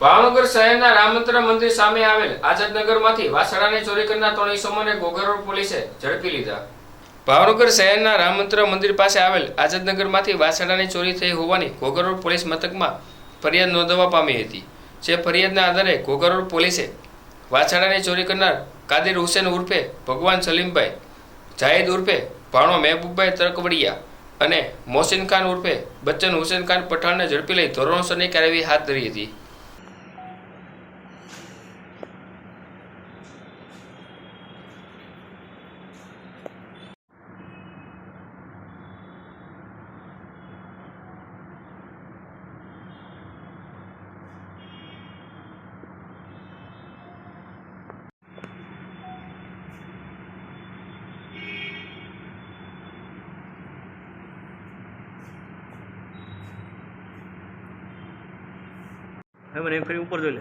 ભાવનગર શહેરના રામમંત્ર મંદિર સામે આવેલ આઝાદનગરમાંથી વાસણાને ચોરી કરનાર ત્રણ ઈસમોને ગોગરોડ પોલીસે ઝડપી લીધા. ભાવનગર શહેરના રામમંત્ર મંદિર પાસે આવેલ આઝાદનગરમાંથી વાસણાની ચોરી થઈ હોવાની ઘોઘરોડ પોલીસ મથકમાં ફરિયાદ નોંધવા પામી હતી, જે ફરિયાદના આધારે ઘોઘરોડ પોલીસે વાછાડાની ચોરી કરનાર કાદિર હુસેન ઉર્ફે ભગવાન સલીમભાઈ જાહિદ ઉર્ફે ભાણો મહેબૂબભાઈ તરકવડિયા અને મોહસિન ખાન ઉર્ફે બચ્ચન હુસેન ખાન પઠાણને ઝડપી લઈ ધોરણસરની કાર્યવાહી હાથ ધરી હતી. મને ફરી ઉપર જોઈ લે.